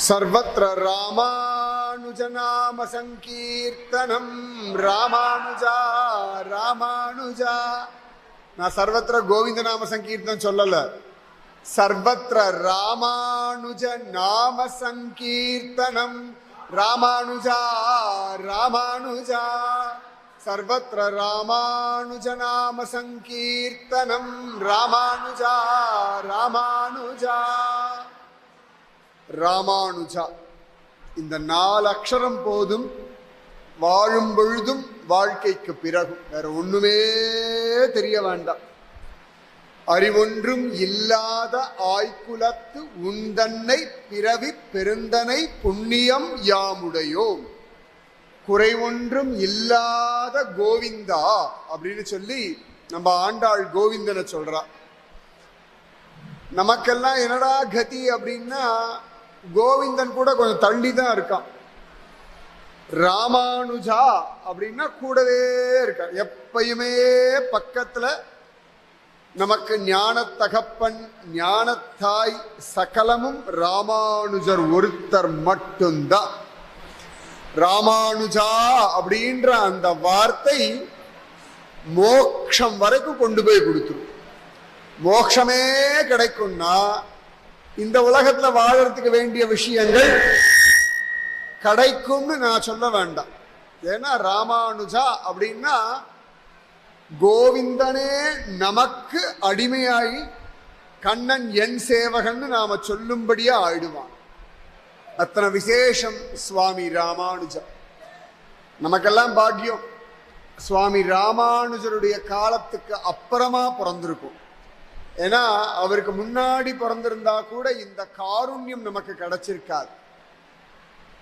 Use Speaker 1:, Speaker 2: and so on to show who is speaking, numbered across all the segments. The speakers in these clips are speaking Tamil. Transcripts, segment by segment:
Speaker 1: सर्वत्र रामानुजनाम சங்கீர்த்தனம் ராமானுஜா ராமானுஜா நான் சர்வத்திர கோவிந்த நாம சங்கீர்த்தனம் சொல்லல சர்வத்திர ராமானுஜ நாம சங்கீர்த்தனம் ராமானுஜா ராமானுஜா சர்வத்திர ராமானுஜ நாம சங்கீர்த்தனம் ராமானுஜா ராமானுஜா ராமானுஜா. இந்த நாலு அக்ஷரம் போதும் வாழும் பொழுதும் வாழ்க்கைக்கு பிறகும். வேற ஒண்ணுமே தெரிய வேண்டாம். அறிவொன்றும் இல்லாத ஆய்குலத்து உந்தன்னை பிறவி பெருந்தனை புண்ணியம் யாமுடையோம். குறை ஒன்றும் இல்லாத கோவிந்தா அப்படின்னு சொல்லி நம்ம ஆண்டாள் கோவிந்தனை சொல்றா. நமக்கெல்லாம் என்னடா கதி அப்படின்னா கோவிந்தன் கூட கொஞ்சம் தள்ளி தான் இருக்கான். ராமானுஜா அப்படின்னா கூடவே இருக்கான் எப்பயுமே பக்கத்துல நமக்கு ஞான தகப்பன் ஞானத்தாய் சகலமும் ராமானுஜர் ஒருத்தர் மட்டும்தான். ராமானுஜா அப்படின்ற அந்த வார்த்தை மோக்ஷம் வரைக்கும் கொண்டு போய் கொடுத்துரும். மோக்ஷமே கிடைக்கும்னா இந்த உலகத்துல வாழறதுக்கு வேண்டிய விஷயங்கள் கிடைக்கும்னு நான் சொல்ல வேண்டாம். ஏன்னா ராமானுஜா அப்படின்னா கோவிந்தனே நமக்கு அடிமையாகி கண்ணன் என் சேவகன்னு நாம சொல்லும்படியா ஆயிடுவான். அத்தனை விசேஷம் சுவாமி ராமானுஜா. நமக்கெல்லாம் பாக்கியம். சுவாமி ராமானுஜருடைய காலத்துக்கு அப்புறமா பிறந்திருக்கும். ஏன்னா அவருக்கு முன்னாடி பிறந்திருந்தா கூட இந்த காருண்யம் நமக்கு கிடைச்சிருக்காது.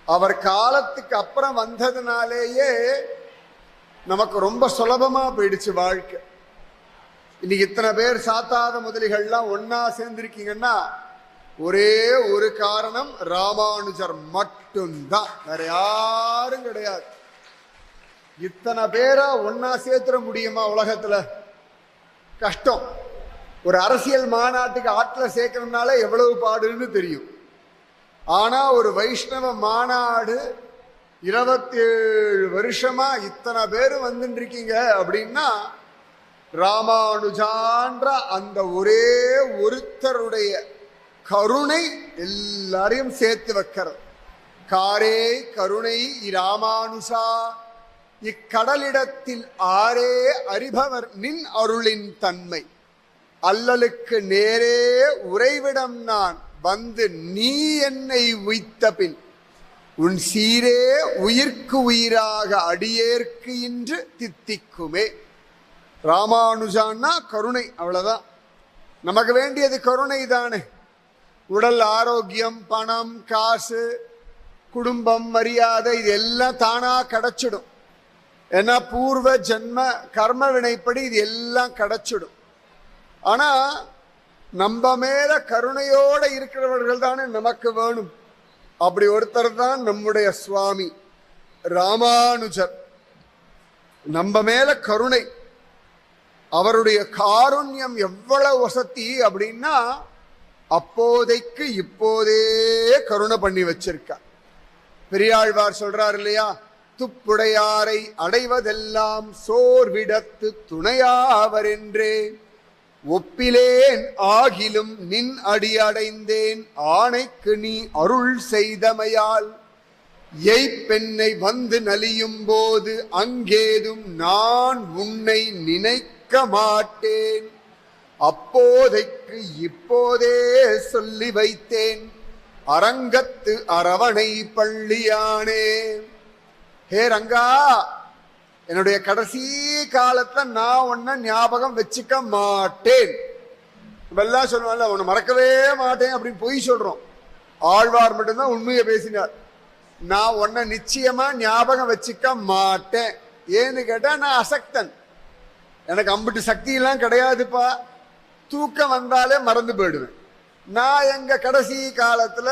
Speaker 1: அவர் காலத்துக்கு அப்புறம் வந்ததுனாலேயே நமக்கு ரொம்ப சுலபமா போயிடுச்சு வாழ்க்கை. இன்னைக்கு இத்தனை பேர் சாத்தாத முதலிகள்லாம் ஒன்னா சேர்ந்திருக்கீங்கன்னா ஒரே ஒரு காரணம் ராமானுஜர் மட்டும்தான். வேற யாரும் கிடையாது. இத்தனை பேரா ஒன்னா சேர்த்துட முடியுமா உலகத்துல? கஷ்டம். ஒரு அரசியல் மாநாட்டுக்கு ஆற்றில் சேர்க்கணும்னால எவ்வளவு பாடுன்னு தெரியும். ஆனா ஒரு வைஷ்ணவ மாநாடு இருபத்தேழு வருஷமா இத்தனை பேர் வந்துட்டு இருக்கீங்க அப்படின்னா ராமானுஜான்ற அந்த ஒரே ஒருத்தருடைய கருணை எல்லாரையும் சேர்த்து வைக்கிறது. காரே கருணை இராமானுஷா இக்கடலிடத்தில் ஆரே அறிபவர் நின் அருளின் தன்மை. அல்லலுக்கு நேரே உறைவிடம் நான் வந்து நீ என்னை உய்த்த பின் உன் சீரே உயிர்க்கு உயிராக அடியேற்கு இன்று தித்திக்குமே. ராமானுஜான்னா கருணை அவ்வளவுதான். நமக்கு வேண்டியது கருணை தானே. உடல் ஆரோக்கியம் பணம் காசு குடும்பம் மரியாதை இது எல்லாம் தானா கிடைச்சிடும். ஏன்னா பூர்வ ஜென்ம கர்ம வினைப்படி இது எல்லாம் கிடைச்சிடும். ஆனா நம்ம மேல கருணையோட இருக்கிறவர்கள் தானே நமக்கு வேணும். அப்படி ஒருத்தர் தான் நம்முடைய சுவாமி ராமானுஜர். நம்ம மேல கருணை. அவருடைய காருண்யம் எவ்வளவு வசதி அப்படின்னா அப்போதைக்கு இப்போதே கருணை பண்ணி வச்சிருக்க பெரியாழ்வார் சொல்றார் இல்லையா துப்புடையாரை அடைவதெல்லாம் சோர்விடத்து துணையாவர் என்றே ஒப்பிலேன் ஆகிலும் நின் அடியடைந்தேன். ஆணைக்கு நீ அருள் செய்தமையால் எய்ப்பெண்ணை வந்து நலியும் போது அங்கேதும் நான் உன்னை நினைக்க மாட்டேன். அப்போதைக்கு இப்போதே சொல்லி வைத்தேன். அரங்கத்து அரவணை பள்ளியானே. ஹே ரங்கா! என்னுடைய கடைசி காலத்துல நான் உன்னை ஞாபகம் வச்சுக்க மாட்டேன். எல்லாம் சொல்லுவாங்கல்ல உன்னை மறக்கவே மாட்டேன் அப்படின்னு பொய் சொல்றோம். ஆழ்வார் மட்டும்தான் உண்மையை பேசினார். நான் உன்னை நிச்சயமா ஞாபகம் வச்சுக்க மாட்டேன். ஏன்னு கேட்டா நான் அசக்தன். எனக்கு அம்பிட்டு சக்தி எல்லாம் கிடையாதுப்பா. தூக்கம் வந்தாலே மறந்து போயிடுவேன். நான் எங்க கடைசி காலத்துல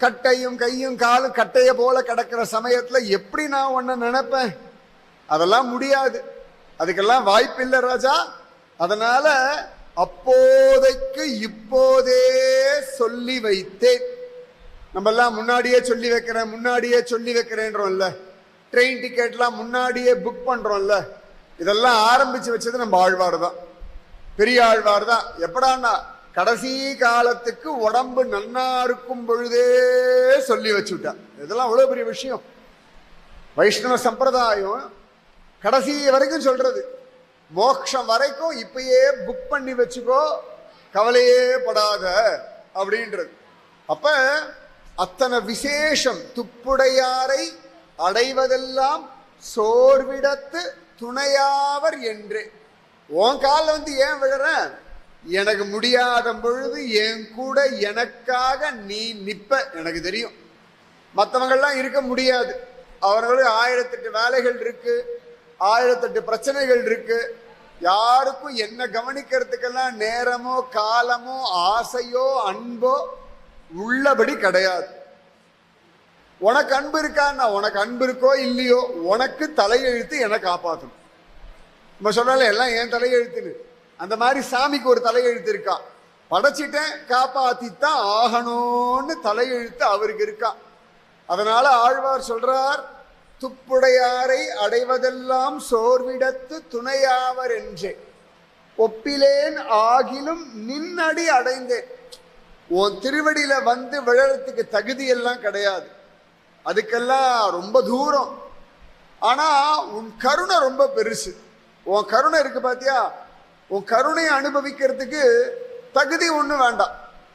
Speaker 1: கட்டையும் கையும் காலும் கட்டைய போல கிடக்கிற சமயத்துல எப்படி நான் உன்னை நினைப்பேன்? அதெல்லாம் முடியாது. அதுக்கெல்லாம் வாய்ப்பில்லை ராஜா. அதனால அப்போதைக்கு இப்போதே சொல்லி வைத்தேன். நம்ம எல்லாம் முன்னாடியே சொல்லி வைக்கிறேன் முன்னாடியே சொல்லி வைக்கிறேன்றோம்ல. ட்ரெயின் டிக்கெட்லாம் முன்னாடியே புக் பண்றோம்ல. இதெல்லாம் ஆரம்பிச்சு வச்சது நம்ம ஆழ்வார் தான். பெரிய ஆழ்வார் தான். எப்படான்னா கடைசி காலத்துக்கு உடம்பு நன்னா இருக்கும் பொழுதே சொல்லி வச்சுட்டா இதெல்லாம் அவ்வளோ பெரிய விஷயம். வைஷ்ணவ சம்பிரதாயம் கடைசி வரைக்கும் சொல்றது. மோக்ஷம் வரைக்கும் இப்பயே புக் பண்ணி வச்சுக்கோ கவலையே படாத அப்படின்றது. அப்ப அத்தனை விசேஷம் துப்புடையாரை அடைவதெல்லாம் சோர்விடத்து துணையாவர் என்று. உன் காலில் வந்து ஏன் விழுற? எனக்கு முடியாத பொழுது என் கூட எனக்காக நீ நிற்ப எனக்கு தெரியும். மற்றவங்கள்லாம் இருக்க முடியாது. அவர்களுக்கு ஆயிரத்தெட்டு வேலைகள் இருக்குது ஆயிரத்தெட்டு பிரச்சனைகள் இருக்கு. யாருக்கும் என்ன கவனிக்கிறதுக்கெல்லாம் நேரமோ காலமோ ஆசையோ அன்போ உள்ளபடி கிடையாது. உனக்கு அன்பு இருக்கான்னா உனக்கு அன்பு இருக்கோ இல்லையோ உனக்கு தலையெழுத்து என்னை காப்பாற்றணும் நம்ம சொன்னால எல்லாம் என் தலையெழுத்துன்னு. அந்த மாதிரி சாமிக்கு ஒரு தலையெழுத்து இருக்கா. படைச்சிட்டேன் காப்பாத்தித்தான் ஆகணும்னு தலையெழுத்து அவருக்கு இருக்கா. அதனால ஆழ்வார் சொல்றார் துப்புடையாரை அடைவதெல்லாம் சோர்விடத்து துணையாவர் என்றே. ஒப்பிலேன் ஆகிலும் நின்னடி அடைந்தேன். உன் திருவடியில வந்து விழறதுக்கு தகுதி எல்லாம் கிடையாது. அதுக்கெல்லாம் ரொம்ப தூரம். ஆனா உன் கருணை ரொம்ப பெருசு. உன் கருணை இருக்கு பாத்தியா? உன் கருணையை அனுபவிக்கிறதுக்கு தகுதி ஒன்றும் வேண்டாம்.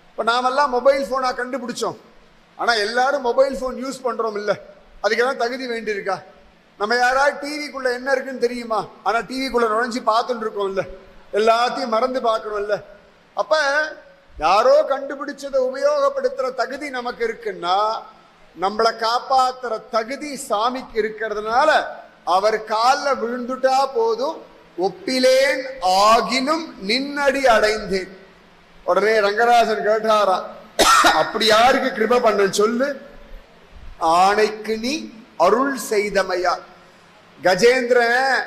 Speaker 1: இப்போ நாமெல்லாம் மொபைல் ஃபோனாக கண்டுபிடிச்சோம். ஆனால் எல்லாரும் மொபைல் ஃபோன் யூஸ் பண்ணுறோம் இல்லை. அதுக்கெல்லாம் தகுதி வேண்டியிருக்கா நம்ம யாராவது டிவிக்குள்ள என்ன இருக்குன்னு தெரியுமா? ஆனால் டிவிக்குள்ள நுழைஞ்சு பார்த்துட்டு இருக்கோம்ல. எல்லாத்தையும் மறந்து பார்க்கணும்ல. அப்போ யாரோ கண்டுபிடிச்சதை உபயோகப்படுத்துகிற தகுதி நமக்கு இருக்குன்னா நம்மளை காப்பாத்துற தகுதி சாமிக்கு இருக்கிறதுனால அவர் காலில் விழுந்துட்டா போதும் ஒப்பிலேன் ஆகினும் நின்னடி அடைந்தேன். உடனே ரங்கராஜன் கேட்டாரா அப்படி யாருக்கு கிருப பண்ண சொல்லு. ஆணைக்கு நீ அருள் செய்தமையா? கஜேந்திரன்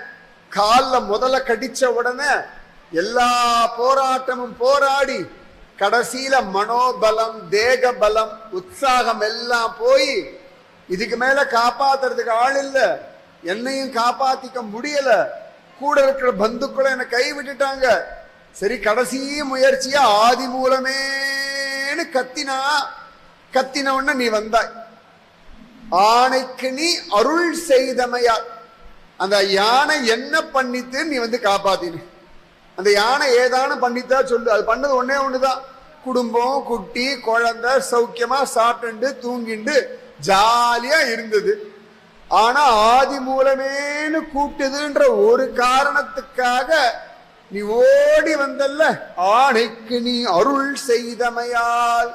Speaker 1: காலில் முதல்ல கடிச்ச உடனே எல்லா போராட்டமும் போராடி கடைசியில மனோபலம் தேக பலம் உற்சாகம் எல்லாம் போய் இதுக்கு மேல காப்பாத்துறதுக்கு ஆள் இல்ல. என்னையும் காப்பாத்திக்க முடியல. கூட இருக்கிற பந்துக்களை என்னை கை விட்டுட்டாங்க. சரி கடைசி முயற்சியா ஆதி மூலமேனு கத்தினா கத்தின உடனே நீ வந்தாய். ஆணைக்கு நீ அருள் செய்தமையா? அந்த யானை என்ன பண்ணித்து நீ வந்து காப்பாத்தின? அந்த யானை ஏதானும் பண்ணித்தா சொல்லு. அது பண்ணது ஒன்னே ஒண்ணுதான். குடும்பம் குட்டி குழந்தை சௌக்கியமா சாப்பிட்டு தூங்கிண்டு ஜாலியா இருந்தது. ஆனா ஆதி மூலமேனு கூட்டுதுன்ற ஒரு காரணத்துக்காக நீ ஓடி வந்தல்ல? ஆணைக்கு நீ அருள் செய்தமையால்.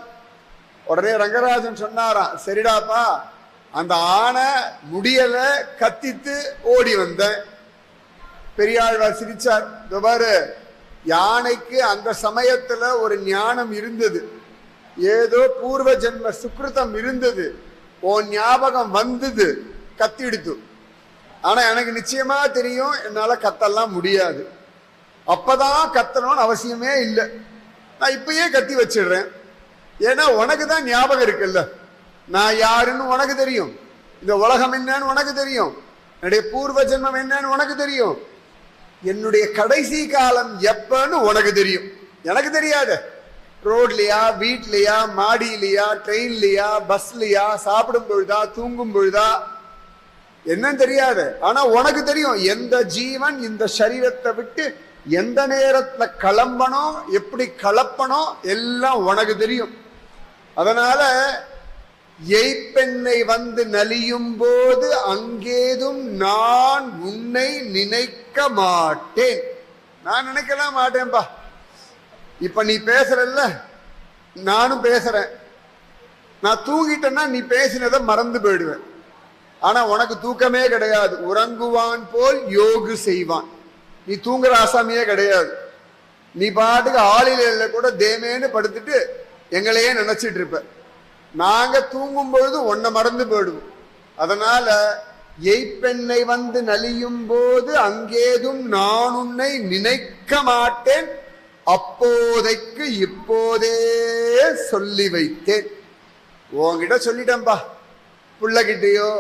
Speaker 1: உடனே ரங்கராஜன் சொன்னாராம் சரிடாப்பா அந்த ஆணை முடியல கத்தித்து ஓடி வந்தேன் பெரியாழ்வார் சிரிச்சார் இதோ பாரு யானைக்கு அந்த சமயத்துல ஒரு ஞானம் இருந்தது. ஏதோ பூர்வ ஜென்ம சுக்கிருதம் இருந்தது. ஓ ஞாபகம் வந்தது கத்திடுத்து. ஆனா எனக்கு நிச்சயமா தெரியும் என்னால கத்தெல்லாம் முடியாது. அப்பதான் கத்தணும்னு அவசியமே இல்லை. நான் இப்பயே கத்தி வச்சிடுறேன். ஏன்னா உனக்கு தான் ஞாபகம் இருக்குல்ல. நான் யாருன்னு உனக்கு தெரியும். இந்த உலகம் என்னன்னு உனக்கு தெரியும். என்னுடைய பூர்வ ஜென்மம் என்னன்னு உனக்கு தெரியும். என்னுடைய கடைசி காலம் எப்பன்னு உனக்கு தெரியும். எனக்கு தெரியாது. ரோட்லையா வீட்லையா மாடியிலையா ட்ரெயின்லையா பஸ்லையா சாப்பிடும் பொழுதா தூங்கும் பொழுதா என்னன்னு தெரியாது. ஆனா உனக்கு தெரியும் எந்த ஜீவன் இந்த சரீரத்தை விட்டு எந்த நேரத்துல கிளம்பணும் எப்படி கலப்பணும் எல்லாம் உனக்கு தெரியும். அதனால எய்ப்பெண்ணை வந்து நலியும் போது அங்கேதும் நான் உன்னை நினைக்க மாட்டேன். நான் நினைக்கலாம் மாட்டேன்பா. இப்ப நீ பேசுறல்ல? நானும் பேசுறேன். நான் தூங்கிட்டேன்னா நீ பேசினதை மறந்து போயிடுவேன். ஆனா உனக்கு தூக்கமே கிடையாது. உறங்குவான் போல் யோகு செய்வான். நீ தூங்குற ஆசாமியே கிடையாது. நீ பாட்டுக்கு ஆளில கூட தேமேன்னு படுத்துட்டு எங்களையே நினைச்சிட்டு இருப்ப. நாங்க தூங்கும் பொழுது உன்னை மறந்து போயிடுவோம். அதனால எய்ப்பெண்ணை வந்து நலியும் போது அங்கேதும் நான் உன்னை நினைக்க மாட்டேன். அப்போதைக்கு இப்போதே சொல்லி வைத்தேன். உங்ககிட்ட சொல்லிட்டேன்பா. புள்ளகிட்டேயோ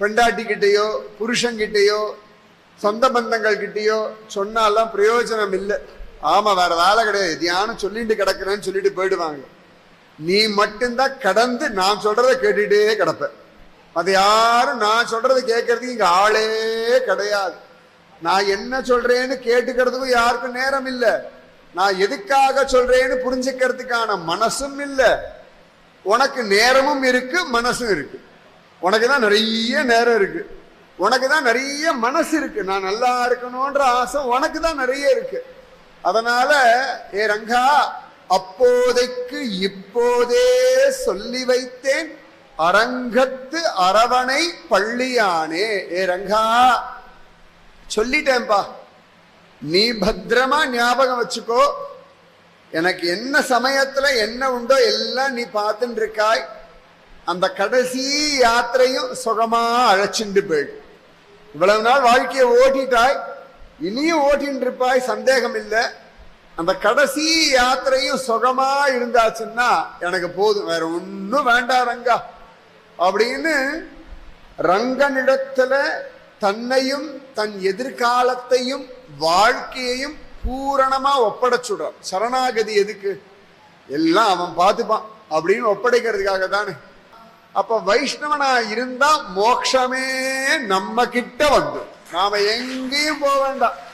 Speaker 1: பெண்டாட்டிக்கிட்டேயோ புருஷன்கிட்டேயோ சொந்த பந்தங்கள் கிட்டேயோ சொன்னாலாம் பிரயோஜனம் இல்லை ஆமா வேற வேலை கிடையாது. தியானம் சொல்லிட்டு கிடக்குறேன்னு சொல்லிட்டு போயிடுவாங்க. நீ மட்டும்தான் கடந்து நான் சொல்றதை கேட்டுட்டே கிடப்ப. அது யாரும் நான் சொல்றதை கேட்கறதுக்கு இங்க ஆளே கிடையாது. நான் என்ன சொல்றேன்னு கேட்டுக்கிறதுக்கும் யாருக்கும் நேரம் இல்லை. நான் எதுக்காக சொல்றேன்னு புரிஞ்சுக்கிறதுக்கான மனசும் இல்லை. உனக்கு நேரமும் இருக்கு மனசும் இருக்கு. உனக்கு தான் நிறைய நேரம் இருக்கு. உனக்கு தான் நிறைய மனசு இருக்கு. நான் நல்லா இருக்கணும்ன்ற ஆசை உனக்கு தான் நிறைய இருக்கு. அதனால ஏ ரங்கா அப்போதைக்கு இப்போதே சொல்லி வைத்தேன். அரங்கத்து அரவணை பள்ளியானே. ஏ ரங்கா சொல்லிட்டேன்பா. நீ பத்திரமா ஞாபகம் வச்சுக்கோ. எனக்கு என்ன சமயத்துல என்ன உண்டோ எல்லாம் நீ பார்த்துட்டு இருக்காய் அந்த கடைசி யாத்திரையும் சுகமா அழைச்சிண்டு போயிடு இவ்வளவு நாள் வாழ்க்கையை ஓட்டிட்டாய். இனியும் ஓட்டின்னு இருப்பாய் சந்தேகம் இல்லை அந்த கடைசி யாத்திரையும் சுகமா இருந்தாச்சுன்னா எனக்கு போதும். வேற ஒன்றும் வேண்டாம் ரங்கா. அப்படின்னு ரங்கனிடத்துல தன்னையும் தன் எதிர்காலத்தையும் வாழ்க்கையையும் பூரணமா ஒப்படைச்சுடுறான் சரணாகதி எதுக்கு? எல்லாம் அவன் பார்த்துப்பான். அப்படின்னு ஒப்படைக்கிறதுக்காக தானே. அப்ப வைஷ்ணவனா இருந்தா மோட்சமே நம்ம கிட்ட வந்து. நாம எங்கேயும் போக வேண்டாம்.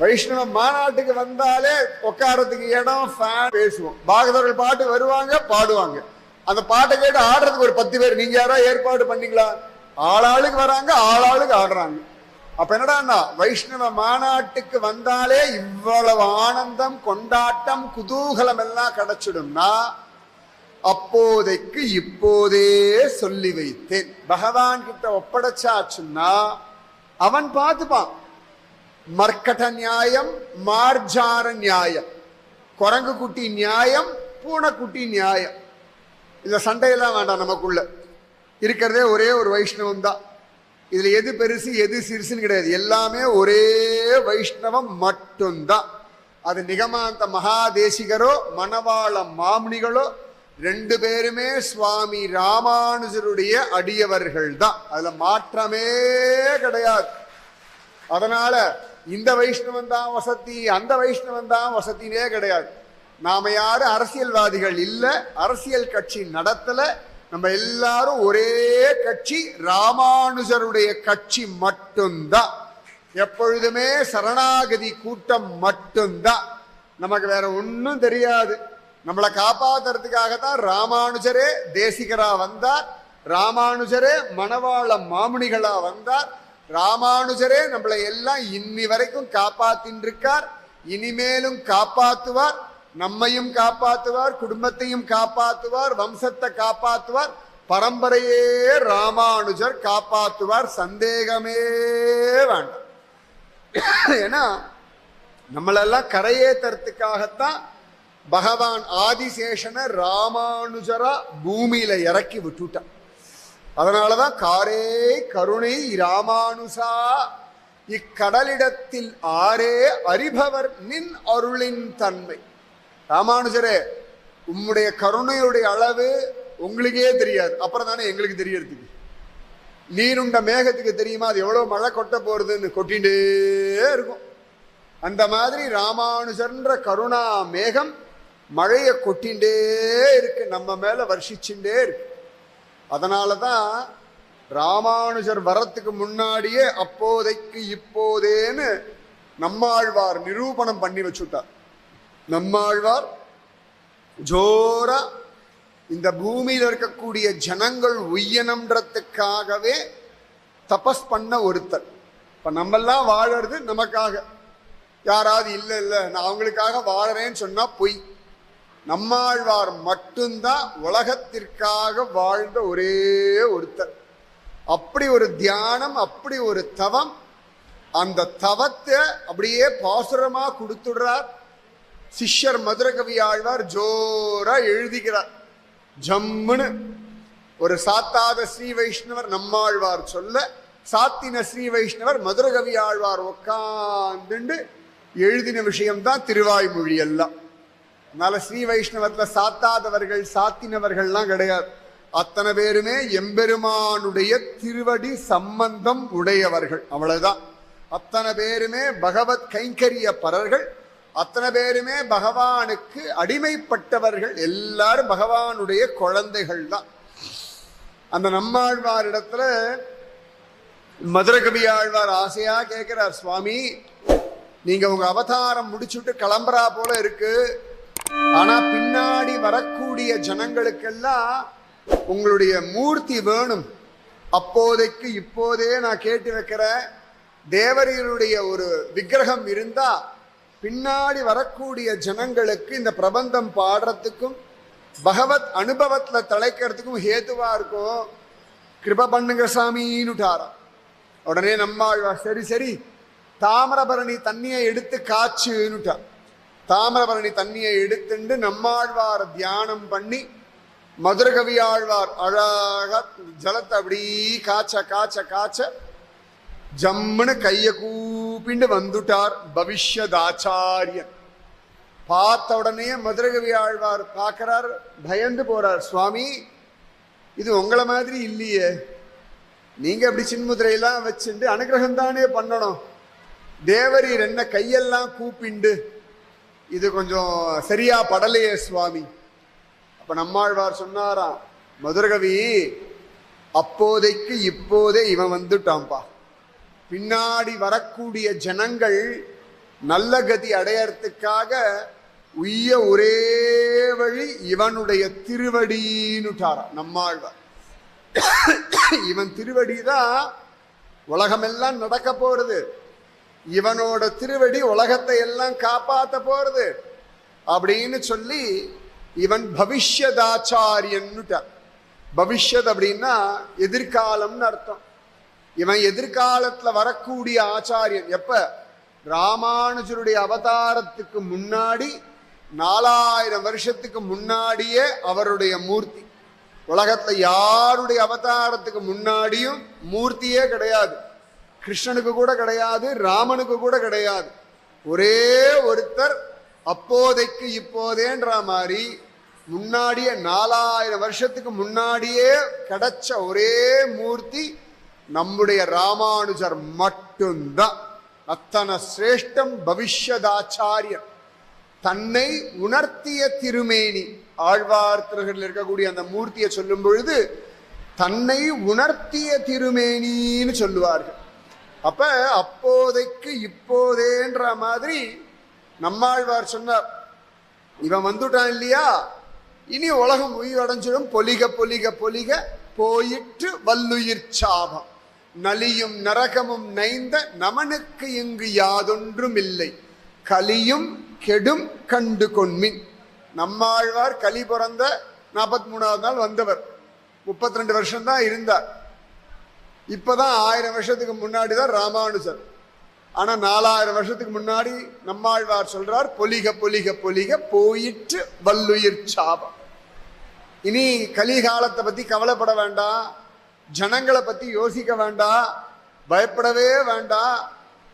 Speaker 1: வைஷ்ணவ மாநாட்டுக்கு வந்தாலே உட்காரத்துக்கு இடம் ஃபேன் பேசுவோம். பாகதர்கள் பாட்டு வருவாங்க பாடுவாங்க. அந்த பாட்டை கேட்டு ஆடுறதுக்கு ஒரு பத்து பேர். நீங்க யாரோ ஏற்பாடு பண்ணீங்களா? ஆளாளுக்கு வராங்க ஆளாளுக்கு ஆடுறாங்க. அப்ப என்னடான்னா வைஷ்ணவ மாநாட்டுக்கு வந்தாலே இவ்வளவு ஆனந்தம் கொண்டாட்டம் குதூகலம் எல்லாம் கிடைச்சிடும்னா அப்போதைக்கு இப்போதே சொல்லி வைத்தேன். பகவான் கிட்ட ஒப்படைச்சாச்சுன்னா அவன் பார்த்துப்பான். மர்க்கட நியாயம் மார்ஜார நியாயம் குரங்கு குட்டி நியாயம் பூனைக்குட்டி நியாயம். இந்த சண்டையெல்லாம் வேண்டாம் நமக்குள்ள. இருக்கிறதே ஒரே ஒரு வைஷ்ணவம் தான். இதில் எது பெருசு எது சிறுசுன்னு கிடையாது. எல்லாமே ஒரே வைஷ்ணவம் மட்டும்தான். அது நிகமாந்த மகாதேசிகரோ மணவாள மாமுனிகளோ ரெண்டு பேருமே சுவாமி ராமானுஜருடைய அடியவர்கள் தான் அதில் மாற்றமே கிடையாது. அதனால இந்த வைஷ்ணவன் தான் வசதி அந்த வைஷ்ணவன் தான் வசத்தினே கிடையாது. நாம யாரும் அரசியல்வாதிகள் இல்லை அரசியல் கட்சி நடத்தல நம்ம எல்லாரும் ஒரே கட்சி ராமானுஜருடைய கட்சி மட்டும்தான். எப்பொழுதுமே சரணாகதி கூட்டம் மட்டும்தான். நமக்கு வேற ஒன்றும் தெரியாது. நம்மளை காப்பாத்துறதுக்காகத்தான் ராமானுஜரே தேசிகரா வந்தார். ராமானுஜரே மணவாள மாமுனிகளா வந்தார். ராமானுஜரே நம்மளை எல்லாம் இன்னி வரைக்கும் காப்பாத்தின்றிருக்கார். இனிமேலும் காப்பாத்துவார். நம்மையும் காப்பாத்துவார் குடும்பத்தையும் காப்பாத்துவார் வம்சத்தை காப்பாத்துவார். பரம்பரையே ராமானுஜர் காப்பாத்துவார். சந்தேகமே வேண்டாம். ஏன்னா நம்மளெல்லாம் கரையேத்துறதுக்காகத்தான் பகவான் ஆதிசேஷனை ராமானுஜரா பூமியில இறக்கி விட்டுட்டான். அதனாலதான் காரே கருணை ராமானுசா இக்கடலிடத்தில் ஆரே அறிபவர் நின் அருளின் தன்மை. ராமானுஜரே உம்முடைய கருணையுடைய அளவு உங்களுக்கே தெரியாது. அப்புறம் தானே எங்களுக்கு தெரியறதுக்கு. நீருண்ட மேகத்துக்கு தெரியுமா? அது எவ்வளவு மழை கொட்ட போறதுன்னு கொட்டிண்டே இருக்கும். அந்த மாதிரி ராமானுஜர்ன்ற கருணா மேகம் மழையை கொட்டிண்டே இருக்கு. நம்ம மேல வர்ஷிச்சுட்டே இருக்கு. அதனால தான் ராமானுஜர் வரத்துக்கு முன்னாடியே அப்போதைக்கு இப்போதேன்னு நம்மாழ்வார் நிரூபணம் பண்ணி வச்சுட்டார். நம்மாழ்வார் ஜோரா இந்த பூமியில் இருக்கக்கூடிய ஜனங்கள் உய்யனம்ன்றதுக்காகவே தபஸ் பண்ண ஒருத்தர். இப்போ நம்மெல்லாம் வாழறது நமக்காக. யாராவது இல்லை இல்லை நான் அவங்களுக்காக வாழறேன்னு சொன்னால் பொய். நம்மாழ்வார் மட்டும்தான் உலகத்திற்காக வாழ்ந்த ஒரே ஒருத்தர். அப்படி ஒரு தியானம் அப்படி ஒரு தவம் அந்த தவத்தை அப்படியே பாசுரமாக கொடுத்துடுறார். சிஷ்யர் மதுரகவி ஆழ்வார் ஜோரா எழுதிக்கிறார் ஜம்முன்னு. ஒரு சாத்தாத ஸ்ரீ வைஷ்ணவர் நம்மாழ்வார் சொல்ல சாத்தின ஸ்ரீ வைஷ்ணவர் மதுரகவி ஆழ்வார் உட்காந்துண்டு எழுதின விஷயம்தான் திருவாய்மொழி எல்லாம் அதனால ஸ்ரீ வைஷ்ணவத்தில் சாத்தாதவர்கள் சாத்தினவர்கள்லாம் கிடையாது. அத்தனை பேருமே எம்பெருமானுடைய திருவடி சம்பந்தம் உடையவர்கள். அவ்வளவுதான். அத்தனை பேருமே பகவத் கைங்கரிய பரர்கள். அத்தனை பேருமே பகவானுக்கு அடிமைப்பட்டவர்கள். எல்லாரும் பகவானுடைய குழந்தைகள் தான். அந்த நம்மாழ்வாரிடத்துல மதுரகவி ஆழ்வார் ஆசையா கேட்கிறார் சுவாமி நீங்க உங்க அவதாரம் முடிச்சுட்டு கிளம்புறா போல இருக்கு. ஆனா பின்னாடி வரக்கூடிய ஜனங்களுக்கெல்லாம் உங்களுடைய மூர்த்தி வேணும். அப்போதைக்கு இப்போதே நான் கேட்டு வைக்கிறேன். தேவரீருடைய ஒரு விக்கிரகம் இருந்தா பின்னாடி வரக்கூடிய ஜனங்களுக்கு இந்த பிரபந்தம் பாடுறதுக்கும் பகவத் அனுபவத்துல தலைக்கிறதுக்கும் ஹேதுவா இருக்கும். கிருப பண்ணுங்க சாமின்னுட்டாராம். உடனே நம்மாழ்வா சரி சரி தாமிரபரணி தண்ணியை எடுத்து காச்சுன்னுட்டா தாமிரபரணி தண்ணியை எடுத்துண்டு நம்மாழ்வார் தியானம் பண்ணி மதுரகவி ஆழ்வார் அழகா ஜலத்தை அப்படி காய்ச்ச காய்ச்ச காய்ச்ச ஜம்முன்னு கைய கூப்பிண்டு வந்துட்டார் பவிஷ்யதாச்சாரியன். பார்த்த உடனே மதுரகவி ஆழ்வார் பார்க்கிறார் பயந்து போறார் சுவாமி இது உங்களை மாதிரி இல்லையே. நீங்க அப்படி சின்முதிரையெல்லாம் வச்சுட்டு அனுகிரகம் தானே பண்ணணும். தேவரீர் என்ன கையெல்லாம் கூப்பிண்டு இது கொஞ்சம் சரியா படலையே சுவாமி. அப்ப நம்மாழ்வார் சொன்னாராம் மதுரகவி அப்போதைக்கு இப்போதே இவன் வந்துட்டான்பா பின்னாடி வரக்கூடிய ஜனங்கள் நல்ல கதி அடையறதுக்காக உய்ய ஒரே வழி இவனுடைய திருவடின்னுட்டாரா நம்மாழ்வார். இவன் திருவடி தான் உலகமெல்லாம் நடக்க போறது. இவனோட திருவடி உலகத்தை எல்லாம் காப்பாற்ற போறது அப்படின்னு சொல்லி இவன் பவிஷ்யதாச்சாரியன்னுட்டார் பவிஷ்யத் அப்படின்னா எதிர்காலம்னு அர்த்தம். இவன் எதிர்காலத்தில் வரக்கூடிய ஆச்சாரியன். எப்ப? ராமானுஜருடைய அவதாரத்துக்கு முன்னாடி நாலாயிரம் வருஷத்துக்கு முன்னாடியே அவருடைய மூர்த்தி. உலகத்தில் யாருடைய அவதாரத்துக்கு முன்னாடியும் மூர்த்தியே கிடையாது. கிருஷ்ணனுக்கு கூட கிடையாது ராமனுக்கு கூட கிடையாது. ஒரே ஒருத்தர் அப்போதைக்கு இப்போதேன்ற மாதிரி முன்னாடியே நாலாயிரம் வருஷத்துக்கு முன்னாடியே கிடைச்ச ஒரே மூர்த்தி நம்முடைய ராமானுஜர் மட்டும்தான். அத்தனை சிரேஷ்டம் பவிஷ்யதாச்சாரியன் தன்னை உணர்த்திய திருமேனி ஆழ்வார்த்தர்கள் இருக்கக்கூடிய அந்த மூர்த்தியை சொல்லும் பொழுது தன்னை உணர்த்திய திருமேனின்னு சொல்லுவார்கள். அப்ப அப்போதைக்கு இப்போதேன்ற மாதிரி நம்மாழ்வார் சொன்னார். இவன் வந்துட்டான் இல்லையா? இனி உலகம் உயிரடைஞ்சிடும். பொலிக பொலிக பொலிக. போயிற்று வல்லுயிர் சாபம். நலியும் நரகமும் நைந்த நமனுக்கு இங்கு யாதொன்றும் இல்லை. கலியும் கெடும் கண்டு கொன்மின் நம்மாழ்வார் கலி பிறந்த நாற்பத்தி மூணாவது நாள் வந்தவர். முப்பத்தி ரெண்டு வருஷம்தான் இருந்தார். இப்போ இப்பதான் ஆயிரம் வருஷத்துக்கு முன்னாடி தான் ராமானுஜர் ஆனா நாலாயிரம் வருஷத்துக்கு முன்னாடி நம்மாழ்வார் சொல்றார் பொலிக பொலிக பொலிக போயிட்டு வல்லுயிர் சாபம். இனி கலிகாலத்தை பத்தி கவலைப்பட வேண்டாம் ஜனங்களை பத்தி யோசிக்க வேண்டாம் பயப்படவே வேண்டாம்.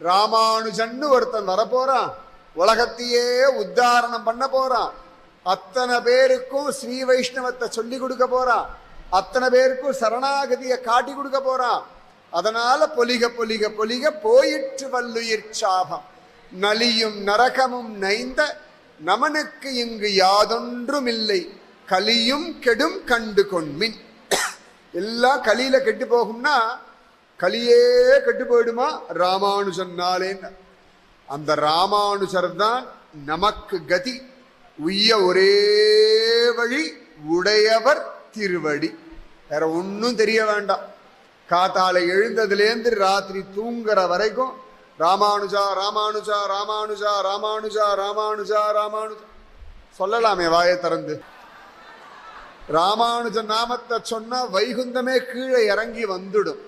Speaker 1: ராமானுஜன்னு ஒருத்தன் வரப்போறான் உலகத்தையே உத்தாரணம் பண்ண போறான் அத்தனை பேருக்கும் ஸ்ரீ வைஷ்ணவத்தை சொல்லி கொடுக்க போறான். அத்தனை பேருக்கும் சரணாகதியை காட்டி கொடுக்க போறான் அதனால பொலிக பொலிக பொலிக போயிற்று வல்லுயிர் சாபம். நலியும் நரகமும் நைந்த நமனுக்கு இங்கு யாதொன்றும் இல்லை. கலியும் கெடும் கண்டு கொண்மின். எல்லாம் கலியில கெட்டு போகும்னா கலியே கெட்டு போயிடுமா? ராமானுஜன்னாலேன்னு அந்த ராமானுஜர் தான் நமக்கு கதி. உய்ய ஒரே வழி உடையவர் திருவடி வேற ஒன்றும் தெரிய வேண்டாம். காத்தால எழுந்ததுலேருந்து ராத்திரி தூங்குற வரைக்கும் ராமானுஜா ராமானுஜா ராமானுஜா ராமானுஜா ராமானுஜா ராமானுஜா. சொல்லலாமே வாயை திறந்து. ராமானுஜ நாமத்தை சொன்னா வைகுந்தமே கீழே இறங்கி வந்துடும்.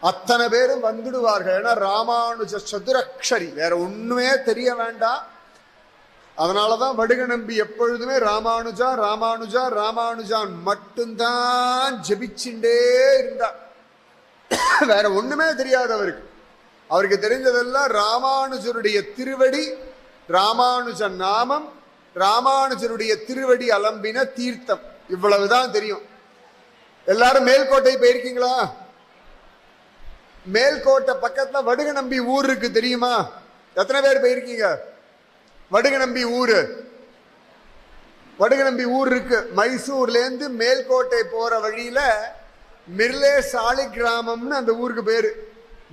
Speaker 1: அத்தனை பேரும் வந்துடுவார்கள். ஏன்னா ராமானுஜ சதுரக்ஷரி. வேற ஒண்ணுமே தெரிய வேண்டாம். அதனாலதான் வடுக நம்பி எப்பொழுதுமே ராமானுஜா ராமானுஜா ராமானுஜான் மட்டும்தான் ஜபிச்சுட்டே இருந்தார் வேற ஒண்ணுமே தெரியாது அவருக்கு. அவருக்கு தெரிஞ்சதெல்லாம் ராமானுஜருடைய திருவடி ராமானுஜ நாமம் ராமானுஜருடைய திருவடி அலம்பின தீர்த்தம். இவ்வளவுதான் தெரியும். எல்லாரும் மேல்கோட்டை போயிருக்கீங்களா? மேல்கோட்டை பக்கத்துல வடுகநம்பி ஊர் இருக்கு தெரியுமா? எத்தனை பேர் போயிருக்கீங்க? வடுகநம்பி ஊர். வடுகநம்பி ஊர் இருக்கு. மைசூர்லேருந்து மேல்கோட்டை போகிற வழியில் மிர்லே சாலி கிராமம்னு அந்த ஊருக்கு பேர்.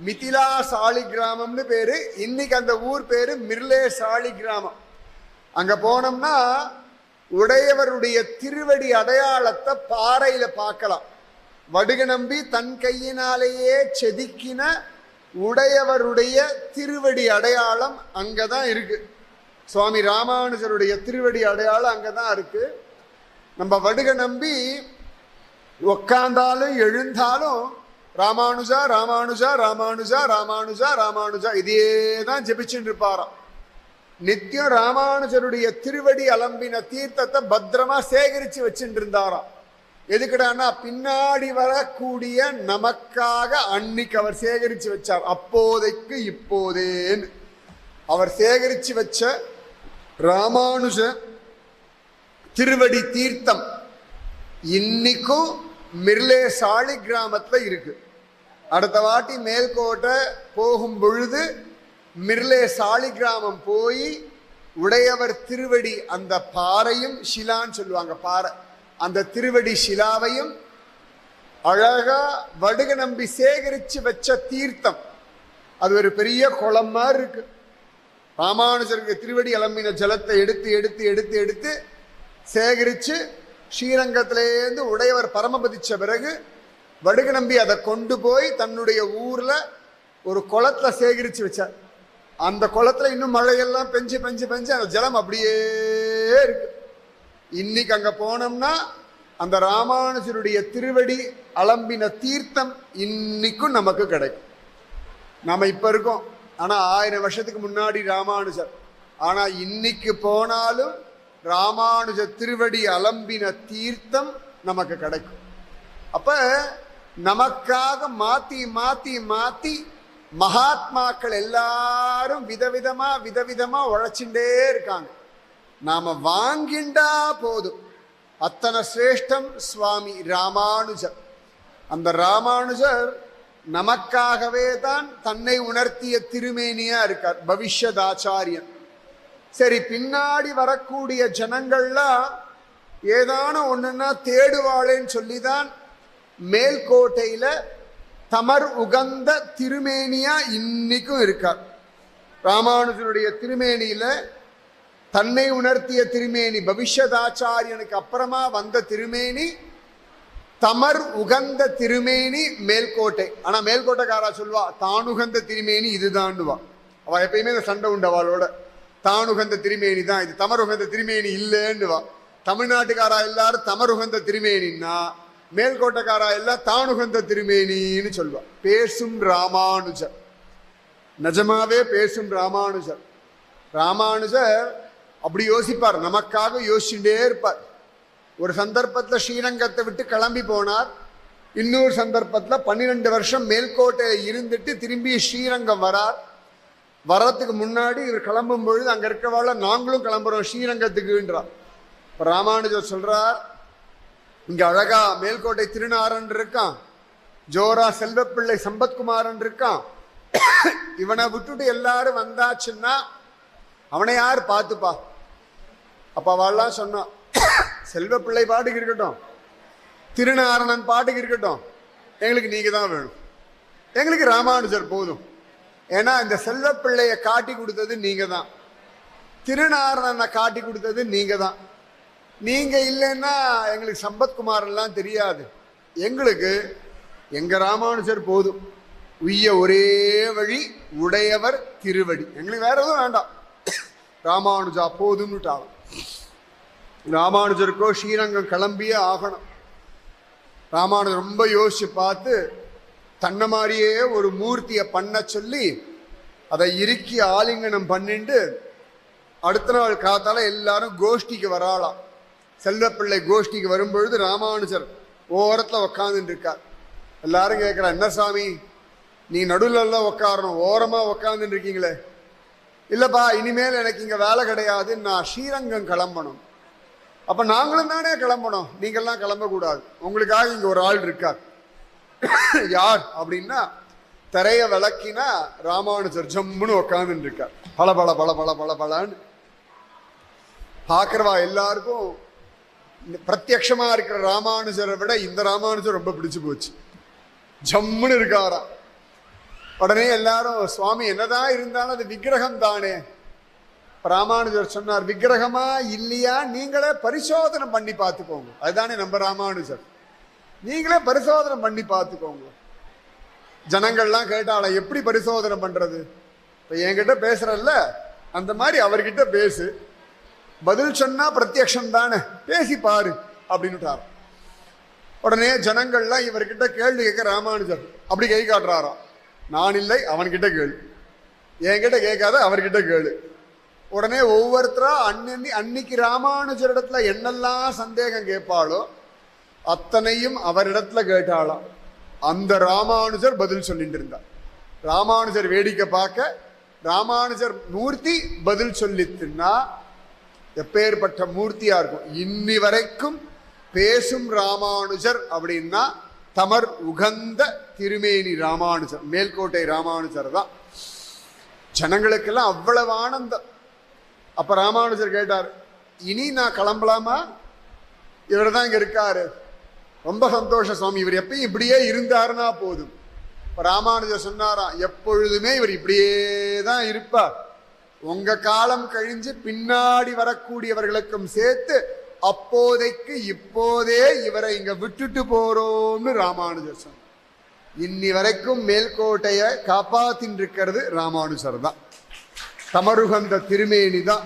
Speaker 1: மிதிலா சாலி கிராமம்னு பேர். இன்னைக்கு அந்த ஊர் பேர் மிர்லே சாலி கிராமம். அங்கே போனோம்னா உடையவருடைய திருவடி அடையாளத்தை பாறையில் பார்க்கலாம். வடுக நம்பி தன் கையினாலேயே செதுக்கின உடையவருடைய திருவடி அடையாளம் அங்கே தான் இருக்குது சுவாமி ராமானுஜருடைய திருவடி அடையாளம் அங்கே தான் இருக்கு. நம்ம வடுக நம்பி உக்காந்தாலும் எழுந்தாலும் ராமானுஜா ராமானுஜா ராமானுஜா ராமானுஜா ராமானுஜா இதையே தான் ஜெபிச்சுட்டு இருப்பாராம். நித்தியம் ராமானுஜருடைய திருவடி அலம்பின தீர்த்தத்தை பத்திரமா சேகரிச்சு வச்சுட்டு இருந்தாராம். எதுக்குடான்னா பின்னாடி வரக்கூடிய நமக்காக அன்னைக்கு அவர் சேகரிச்சு வச்சார். அப்போதைக்கு இப்போதேன்னு. அவர் சேகரிச்சு வச்ச ராமானுஜ திருவடி தீர்த்தம் இன்னைக்கும் மிர்லே சாலி கிராமத்தில் இருக்கு. அடுத்த வாட்டி மேல்கோட்டை போகும் பொழுது மிர்லே சாலி கிராமம் போய் உடையவர் திருவடி அந்த பாறையும் ஷிலான்னு சொல்லுவாங்க பாறை. அந்த திருவடி ஷிலாவையும் அழகா வடுக நம்பி சேகரிச்சு வச்ச தீர்த்தம். அது ஒரு பெரிய குளம் மாதிரி இருக்கு. ராமானுஜருக்கு திருவடி அலம்பின ஜலத்தை எடுத்து எடுத்து எடுத்து எடுத்து சேகரித்து ஸ்ரீரங்கத்திலேருந்து உடையவர் பரமபதிச்ச பிறகு வடுகு நம்பி அதை கொண்டு போய் தன்னுடைய ஊரில் ஒரு குளத்தில் சேகரித்து வச்சார். அந்த குளத்துல இன்னும் மழையெல்லாம் பெஞ்சு பெஞ்சு பெஞ்சு அந்த ஜலம் அப்படியே இருக்கு. இன்னைக்கு அங்கே போனோம்னா அந்த ராமானுஜருடைய திருவடி அலம்பின தீர்த்தம் இன்னைக்கும் நமக்கு கிடைக்கும். நாம் இப்போ இருக்கோம். ஆனா ஆயிரம் வருஷத்துக்கு முன்னாடி ராமானுஜர். ஆனா இன்னைக்கு போனாலும் ராமானுஜ திருவடி அலம்பின தீர்த்தம் நமக்கு கிடைக்கும். அப்ப நமக்காக மாத்தி மாத்தி மாத்தி மகாத்மாக்கள் எல்லாரும் விதவிதமா விதவிதமா உழைச்சுட்டே இருக்காங்க. நாம வாங்கிண்டா போதும். அத்தனை சிரேஷ்டம் சுவாமி ராமானுஜர். அந்த ராமானுஜர் நமக்காகவே தான் தன்னை உணர்த்திய திருமேனியா இருக்கார் பவிஷ்யதாச்சாரியன். சரி பின்னாடி வரக்கூடிய ஜனங்கள்லாம் ஏதான ஒண்ணுன்னா தேடுவாளேன்னு சொல்லிதான் மேல்கோட்டையில தமர் உகந்த திருமேனியா இன்னைக்கும் இருக்கார். ராமானுஜருடைய திருமேனியில தன்னை உணர்த்திய திருமேனி பவிஷ்யதாச்சாரியனுக்கு அப்புறமா வந்த திருமேனி தமர் உகந்த திருமேனி மேல்கோட்டை. ஆனா மேல்கோட்டைக்காரா சொல்வா தான் உகந்த திருமேனி இதுதான்னுவா. அவ எப்பயுமே இந்த சண்டை உண்டு அவளோட. தான் உகந்த திருமேனி தான் இது. தமர் உகந்த திருமேனி இல்லைன்னுவா. தமிழ்நாட்டுக்காரா எல்லாரும் தமர் உகந்த திருமேனின்னா மேல்கோட்டைக்காரா எல்லாம் தான் உகந்த திருமேனின்னு சொல்வா பேசும் ராமானுஜர். நிஜமாவே பேசும் ராமானுஜர். ராமானுஜர் அப்படி யோசிப்பார். நமக்காக யோசிச்சுட்டே இருப்பார். ஒரு சந்தர்ப்பத்தில் ஸ்ரீரங்கத்தை விட்டு கிளம்பி போனார். இன்னொரு சந்தர்ப்பத்தில் பன்னிரெண்டு வருஷம் மேல்கோட்டையில் இருந்துட்டு திரும்பி ஸ்ரீரங்கம் வரார். வர்றதுக்கு முன்னாடி இவர் கிளம்பும் பொழுது அங்கே இருக்கவாழ நாங்களும் கிளம்புறோம் ஸ்ரீரங்கத்துக்குன்றார் இப்போ ராமானுஜர் சொல்கிறார் இங்கே அழகா மேல்கோட்டை திருநாரன் இருக்கான் ஜோரா செல்வப்பிள்ளை சம்பத்குமாரன் இருக்கான். இவனை விட்டுட்டு எல்லாரும் வந்தாச்சுன்னா அவனை யார் பார்த்துப்பா? அப்போ அவள்லாம் சொன்னான் செல்வப்பிள்ளை பாட்டுக்கு இருக்கட்டும். திருநாரணன் பாட்டுக்கு இருக்கட்டும். எங்களுக்கு நீங்க தான் வேணும். எங்களுக்கு ராமானுஜர் போதும். ஏன்னா இந்த செல்வப்பிள்ளைய காட்டி கொடுத்தது நீங்க தான். திருநாரணனை காட்டி கொடுத்தது நீங்க தான். நீங்க இல்லைன்னா எங்களுக்கு சம்பத்குமார் எல்லாம் தெரியாது. எங்களுக்கு எங்க ராமானுஜர் போதும். உய்ய ஒரே வழி உடையவர் திருவடி. எங்களுக்கு வேற எதுவும் வேண்டாம். ராமானுஜா போதும்னுட்டாலும். ராமானுஜருக்கோ ஸ்ரீரங்கம் கிளம்பியே ஆகணும். ராமானுஜர் ரொம்ப யோசிச்சு பார்த்து தன்னை மாதிரியே ஒரு மூர்த்தியை பண்ண சொல்லி அதை இறுக்கி ஆலிங்கனம் பண்ணிட்டு அடுத்த நாள் காத்தால எல்லாரும் கோஷ்டிக்கு வராளாம். செல்வப்பிள்ளை கோஷ்டிக்கு வரும்பொழுது ராமானுஜர் ஓரத்தில் உக்காந்துட்டு இருக்கார். எல்லாரும் கேட்குறா என்ன சாமி நீ நடுவில்லாம் உக்காரணும் ஓரமாக உக்காந்துட்டு இருக்கீங்களே. இல்லைப்பா இனிமேல் எனக்கு இங்கே வேலை கிடையாது நான் ஸ்ரீரங்கம் கிளம்பணும். அப்போ நாங்களும் தானே கிளம்பணும். நீங்கள்லாம் கிளம்பக்கூடாது. உங்களுக்காக இங்க ஒரு ஆள் இருக்கார். யார் அப்படின்னா திரைய விளக்கினா ராமானுஜர் ஜம்முன்னு உட்காந்துட்டு இருக்கார் பல பல பல பல பல பலன்னு பார்க்குறவா எல்லாருக்கும் இந்த பிரத்யக்ஷமா இருக்கிற ராமானுஜரை விட இந்த ராமானுஜர் ரொம்ப பிடிச்சு போச்சு. ஜம்முன்னு இருக்காரா உடனே எல்லாரும் சுவாமி என்னதான் இருந்தாலும் அது விக்கிரகம் தானே ராமானுஜர் சொன்னார் விக்கிரகமா இல்லையா? நீங்களே பரிசோதனை பண்ணி பார்த்துக்கோங்க. அதுதானே நம்ம ராமானுஜர். நீங்களே பரிசோதனை பண்ணி பார்த்துக்கோங்க. ஜனங்கள்லாம் கேட்டால எப்படி பரிசோதனை பண்றது? இப்போ என்கிட்ட பேசுறல்ல அந்த மாதிரி அவர்கிட்ட பேசு. பதில் சொன்னா பிரத்யக்ஷம் தானே பேசி பாரு அப்படின்னுட்டார். உடனே ஜனங்கள்லாம் இவர்கிட்ட கேள்வி கேட்க ராமானுஜர் அப்படி கை காட்டுறாராம். நான் இல்லை அவன்கிட்ட கேளு. என்கிட்ட கேட்காத அவர்கிட்ட கேளு. உடனே ஒவ்வொருத்தரா அன்னி அன்னைக்கு ராமானுஜரிடத்துல என்னெல்லாம் சந்தேகம் கேட்பாளோ அத்தனையும் அவரிடத்துல கேட்டாளாம். அந்த ராமானுஜர் பதில் சொல்லிட்டு இருந்தார். ராமானுஜர் வேடிக்கை பார்க்க ராமானுஜர் மூர்த்தி பதில் சொல்லித்துன்னா எப்பேற்பட்ட மூர்த்தியா இருக்கும். இன்னி வரைக்கும் பேசும் ராமானுஜர் அப்படின்னா தமர் உகந்த திருமேனி ராமானுஜர் மேல்கோட்டை ராமானுஜர் தான். ஜனங்களுக்கெல்லாம் அவ்வளவு ஆனந்தம். அப்போ ராமானுஜர் கேட்டார் இனி நான் கிளம்பலாமா? இவர் தான் இங்கே இருக்காரு. ரொம்ப சந்தோஷம் சுவாமி இவர் எப்பயும் இப்படியே இருந்தாருன்னா போதும். இப்போ ராமானுஜர் சொன்னாராம் எப்பொழுதுமே இவர் இப்படியே தான் இருப்பார். உங்க காலம் கழிஞ்சு பின்னாடி வரக்கூடியவர்களுக்கும் சேர்த்து அப்போதைக்கு இப்போதே இவரை இங்க விட்டுட்டு போறோம்னு ராமானுஜர் சொன்னார். இன்னி வரைக்கும் மேல்கோட்டையை காப்பாத்தின் இருக்கிறது ராமானுஜர் தான். சமருகந்த திருமேனி தான்.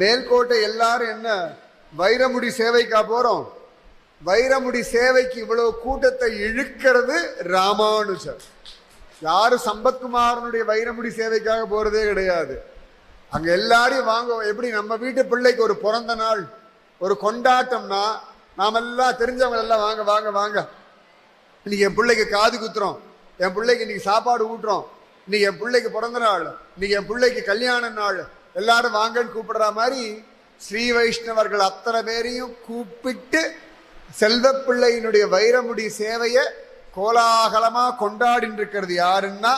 Speaker 1: மேல்கோட்டை எல்லாரும் என்ன வைரமுடி சேவைக்கா போறோம்? வைரமுடி சேவைக்கு இவ்வளவு கூட்டத்தை இழுக்கிறது ராமானுஜர். யாரும் சம்பத்குமாரனுடைய வைரமுடி சேவைக்காக போறதே கிடையாது. அங்க எல்லாரையும் வாங்க எப்படி நம்ம வீட்டு பிள்ளைக்கு ஒரு பிறந்த நாள் ஒரு கொண்டாட்டம்னா நாமெல்லாம் தெரிஞ்சவங்க எல்லாம் வாங்க வாங்க வாங்க. இன்னைக்கு என் பிள்ளைக்கு காது குத்துறோம். என் பிள்ளைக்கு இன்னைக்கு சாப்பாடு ஊட்டுறோம். இன்னைக்கு என் பிள்ளைக்கு பிறந்த நாள் இன்னைக்கு என் பிள்ளைக்கு கல்யாண நாள் எல்லாரும் வாங்கன்னு கூப்பிடுற மாதிரி ஸ்ரீ வைஷ்ணவர்கள் அத்தனை பேரையும் கூப்பிட்டு செல்வப்பிள்ளையினுடைய வைரமுடி சேவையை கோலாகலமா கொண்டாடின்னு இருக்கிறது யாருன்னா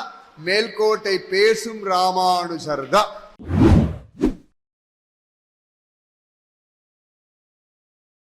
Speaker 1: மேல்கோட்டை பேசும் ராமானுஜர் தான்.